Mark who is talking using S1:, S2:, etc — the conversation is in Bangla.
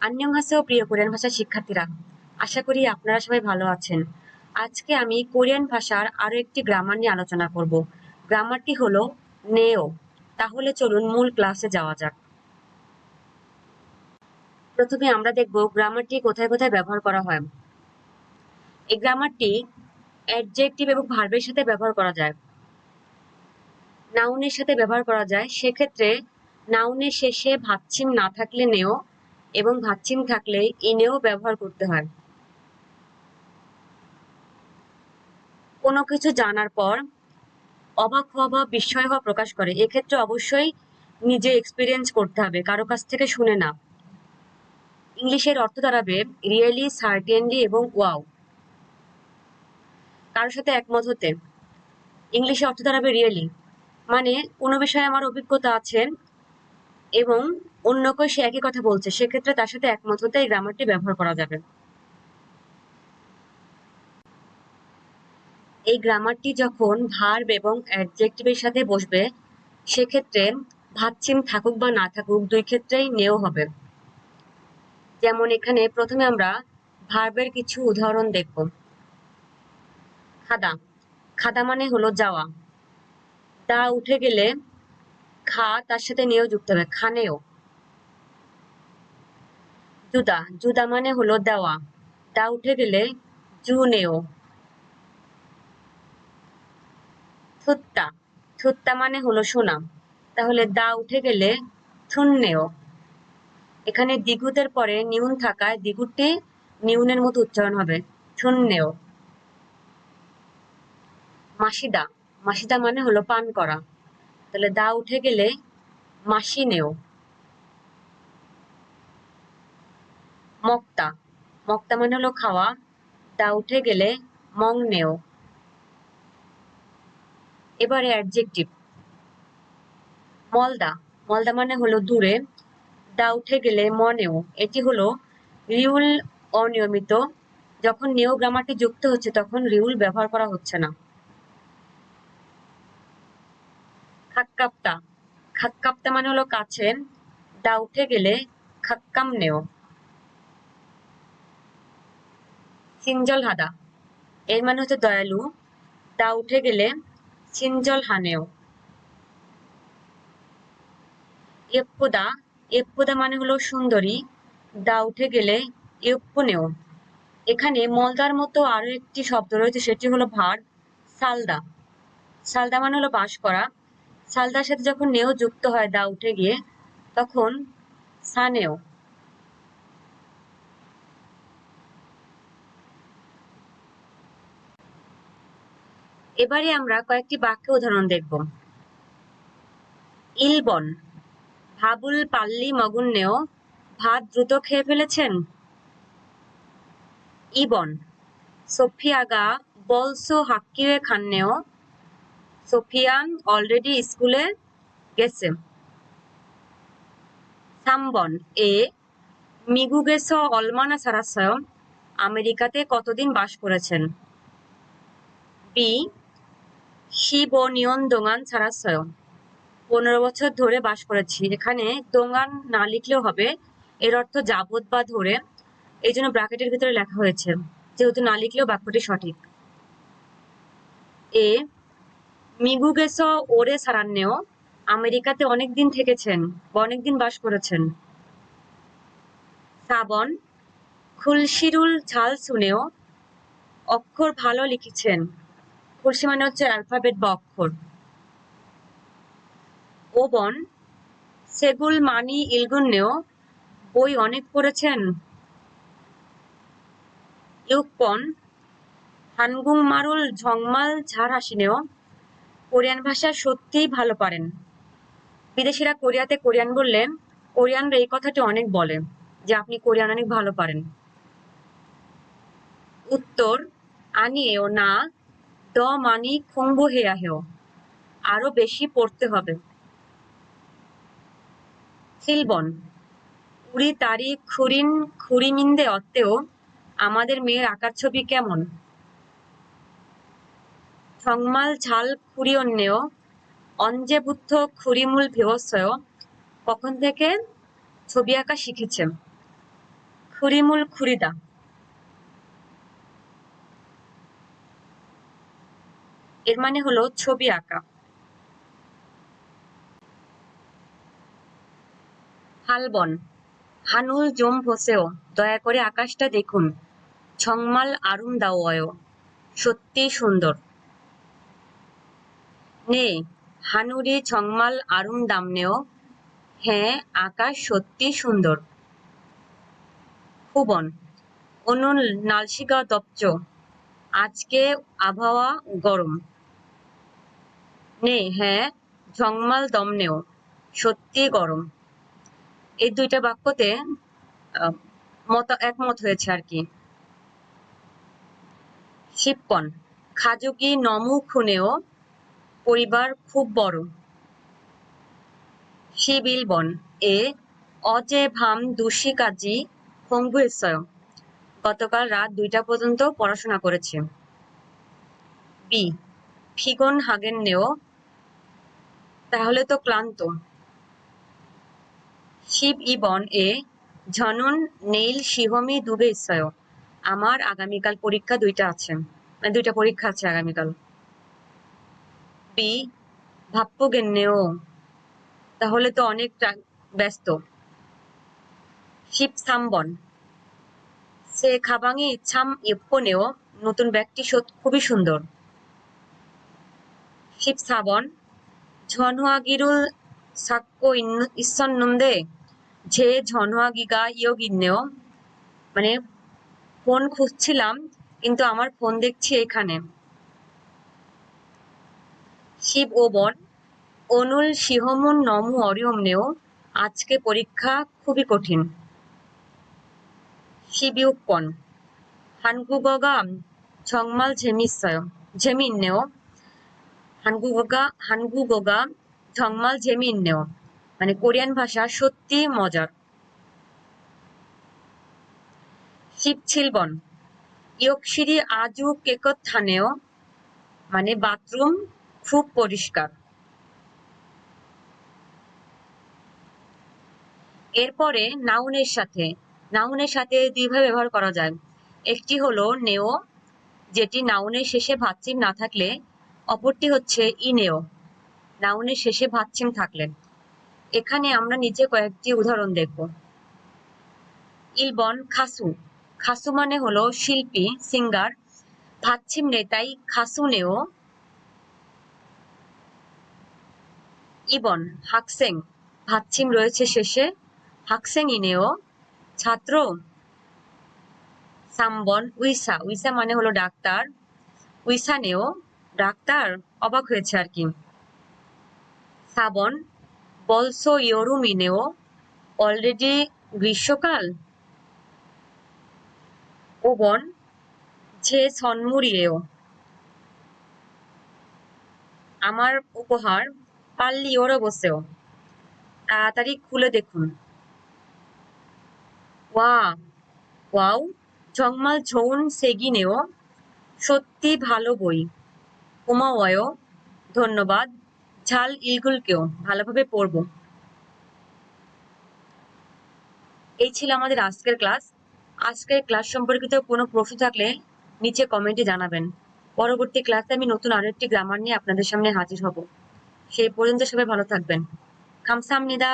S1: আন্যংহাসেও প্রিয় কোরিয়ান ভাষার শিক্ষার্থীরা। আশা করি আপনারা সবাই ভালো আছেন। আজকে আমি কোরিয়ান ভাষার আরও একটি গ্রামার নিয়ে আলোচনা করব। গ্রামারটি হলো নেও। তাহলে চলুন মূল ক্লাসে যাওয়া যাক। প্রথমে আমরা দেখব গ্রামারটি কোথায় কোথায় ব্যবহার করা হয়। এই গ্রামারটি অ্যাডজেক্টিভ এবং ভার্বের সাথে ব্যবহার করা যায়। নাউনের সাথে ব্যবহার করা যায়। সেক্ষেত্রে নাউনের শেষে ভাবছিম না থাকলে নেও এবং ভাচ্ছিম থাকলে ইনেও ব্যবহার করতে হয়। কোনো কিছু জানার পর অবাক হওয়া বা বিস্ময় হওয়া প্রকাশ করে। এক্ষেত্রে অবশ্যই নিজে এক্সপিরিয়েন্স করতে হবে, কারও কাছ থেকে শুনে না। ইংলিশের অর্থ দাঁড়াবে রিয়েলি সার্টেনলি এবং ওয়াও কারোর সাথে একমত হতে। ইংলিশে অর্থ দাঁড়াবে রিয়েলি মানে কোনো বিষয়ে আমার অভিজ্ঞতা আছে এবং অন্য কেউ সে একই কথা বলছে, সেক্ষেত্রে তার সাথে একমত হতে এই গ্রামারটি ব্যবহার করা যাবে। এই গ্রামারটি যখন ভার্ব এবং অ্যাডজেক্টিভের সাথে বসবে, সেক্ষেত্রে ভাচ্ছিম থাকুক বা না থাকুক, দুই ক্ষেত্রেই নেও হবে। যেমন এখানে প্রথমে আমরা ভার্বের কিছু উদাহরণ দেখব। খাদা। খাদা মানে হলো যাওয়া। দা উঠে গেলে খা তার সাথে নিয়েও যুক্ত হবে, খানেও। জুদা জুদা মানে হলো দেওয়া। দা উঠে গেলে জু নেও থুত্তা থুত্তা মানে হলো সোনা। তাহলে দা উঠে গেলে থুন্নেও। এখানে দ্বিগুতের পরে নিউন থাকায় দ্বিগুটি নিউনের মতো উচ্চারণ হবে, থুন্নেও। মাসিদা মাসিদা মানে হলো পান করা। তাহলে দা উঠে গেলে মাসি নেও মক্তা। মক্তা মানে হলো খাওয়া। দা উঠে গেলে মং নেও। এবারে অ্যাডজেক্টিভ মলদা। মলদা মানে হলো দূরে। দা উঠে গেলে মনেও এটি হলো রিউল অনিয়মিত। যখন নিউ গ্রামারটি যুক্ত হচ্ছে, তখন রিউল ব্যবহার করা হচ্ছে না। খাক্কাপ্তা খাক্কাপ্তা মানে হলো কাছে। দা উঠে গেলে খাক্কাম নেও। সিনজল হাদা। এর মানে হচ্ছে দয়ালু। দা উঠে গেলে সিনজল হানেও। এপ্পুদা এপ্পুদা মানে হলো সুন্দরী। দা উঠে গেলে এপ্পুনেও এখানে মলদার মতো আরও একটি শব্দ রয়েছে, সেটি হলো ভার, সালদা। সালদা মানে হলো বাস করা। সালদার সাথে যখন নেও যুক্ত হয় দা উঠে গিয়ে, তখন সানেও। এবারে আমরা কয়েকটি বাক্য উদাহরণ দেখব। ইলবন, ভাবুল পাল্লি মগুন্নেও ভাত দ্রুত খেয়ে ফেলেছেন? ইবন, সোফিয়াগা বলসো হাক্কিরে খান্নেও সোফিয়া অলরেডি স্কুলে গেছে। সামবন, এ মিগুগেস অলমানা সারাসয় আমেরিকাতে কতদিন বাস করেছেন? বি শিব দোঙান ছাড়াছয় পনেরো বছর ধরে বাস করেছি। এখানে দোঙান না লিখলেও হবে, এর অর্থ যাবত বা ধরে, এই জন্য ব্র্যাকেটের ভিতরে লেখা হয়েছে। যেহেতু না লিখলেও বাক্যটি সঠিক। এ, মিগুগেস ওরে সারান্নেও আমেরিকাতে অনেক দিন থেকেছেন বা অনেকদিন বাস করেছেন। সাবন, খুলশিরুল ঝাল শুনেও অক্ষর ভালো লিখেছেন। খুলসি মানে হচ্ছে অ্যালফাবেট বা অক্ষর ওবন সেগুল, মানি ইলগুন্নেও বই অনেক পড়েছেন? ইউকপন হানগুং মারুল, ঝংমাল, ঝাড় হাসিনেও কোরিয়ান ভাষা সত্যিই ভালো পারেন। বিদেশিরা কোরিয়াতে কোরিয়ান বললে কোরিয়ানরা এই কথাটি অনেক বলে, যে আপনি কোরিয়ান অনেক ভালো পারেন। উত্তর, আনিয়েও না দ মানি খংবু হেয়া হেও। আরও বেশি পড়তে হবে। সিলবন উড়ি তারি খুরিন খুরিমিন্দে অত্তেও আমাদের মেয়ের আকার ছবি কেমন? সংমাল ঝাল খুরি অন্যেও অঞ্জে বুদ্ধ খুরিমূল ভেবস্বয় কখন থেকে ছবি আঁকা শিখেছে? 그림 এর মানে হলো ছবি আঁকা। হালবন, হানুল জম ভোসেও দয়া করে আকাশটা দেখুন। ছংমাল আরুম দাওয় সত্যি সুন্দর। নে, হানুরে ছংমাল আরুম দামনেও হ্যাঁ আকাশ সত্যি সুন্দর। খুবন অনুন নালসিকা দপ্চ আজকে আবহাওয়া গরম। নেই হ্যাঁ ঝংমাল দম নেও। সত্যি গরম। এই দুইটা বাক্যতে মত, একমত হয়েছে আর কি। শিবপন খাজুকি নমু খুনেও পরিবার খুব বড়। শিবিল বন এ অজে ভাম দুষি হঙ্গু হংভু গতকাল রাত দুইটা পর্যন্ত পড়াশোনা করেছে। বি, ফিগন হাগেন নেও তাহলে তো ক্লান্ত। শিব ইবন এ ঝনন নেইল শিহমি দুবে ইসয় আমার আগামীকাল পরীক্ষা দুইটা আছে। মানে দুইটা পরীক্ষা আছে আগামীকাল। বি, ভাপ্পুগেন্নেও। তাহলে তো অনেক ব্যস্ত। শিব সামবন। সে খাবাঙি ছাম ইপ্পনেও নতুন ব্যক্তি খুবই সুন্দর। শিব সাবন ঝনহুয়াগিরুল সাক্কো ইসন্নন্দে ঝে ঝনহুয়াগিগা ইয়োগিন্নেও মানে ফোন খুঁজছিলাম কিন্তু আমার ফোন দেখছি এখানে শিব ও বন অনুল শিহমুন নমু অরিয়মনেও আজকে পরীক্ষা খুবই কঠিন শিবিউপন 한국어가 정말 재밌어요. 재미있네요. হানগুগোগা ঝংমাল থংমাল জেমিন্নেও। মানে কোরিয়ান ভাষা সত্যি মজার। শিবছিলবন ইয়কশিরি আজু কেকত থানেও মানে বাথরুম খুব পরিষ্কার। এরপরে নাউনের সাথে নাউনের সাথে দুইভাবে ব্যবহার করা যায়। একটি হলো নেও, যেটি নাউনের শেষে ভাতচিম না থাকলে অপরটি হচ্ছে ইনেও। নাউনের শেষে ভাচ্ছিম থাকলেন। এখানে আমরা নিচে কয়েকটি উদাহরণ দেখব। ইলবন খাসু। খাসু মানে হলো শিল্পী, সিঙ্গার। ভাচ্ছিম নেতাই খাসু নেও। ইবন হাকসেং ভাচ্ছিম রয়েছে শেষে। হাকসেং ইনেও। ছাত্র সামবন উইসা। উইসা মানে হলো ডাক্তার। উইসা নেও। ডাক্তার অবাক হয়েছে আর কি। সাবন বলসো ইয়োরুমিনেও অলরেডি গ্রীষ্মকাল। ও বন যে সনমুরিয়েও আমার উপহার পাল্লি ওরা বসেও তাড়াতাড়ি খুলে দেখুন। ওয়া ওয়াও ঝংমাল ঝৌন সেগিনেও সত্যি ভালো বই। উমাওয় ধন্যবাদ। ঝাল ইলগুলকেও ভালোভাবে পড়ব। এই ছিল আমাদের আজকের ক্লাস। আজকের ক্লাস সম্পর্কিত কোনো প্রশ্ন থাকলে নিচে কমেন্টে জানাবেন। পরবর্তী ক্লাসে আমি নতুন আরেকটি গ্রামার নিয়ে আপনাদের সামনে হাজির হব। সেই পর্যন্ত সবাই ভালো থাকবেন। খামসামনিদা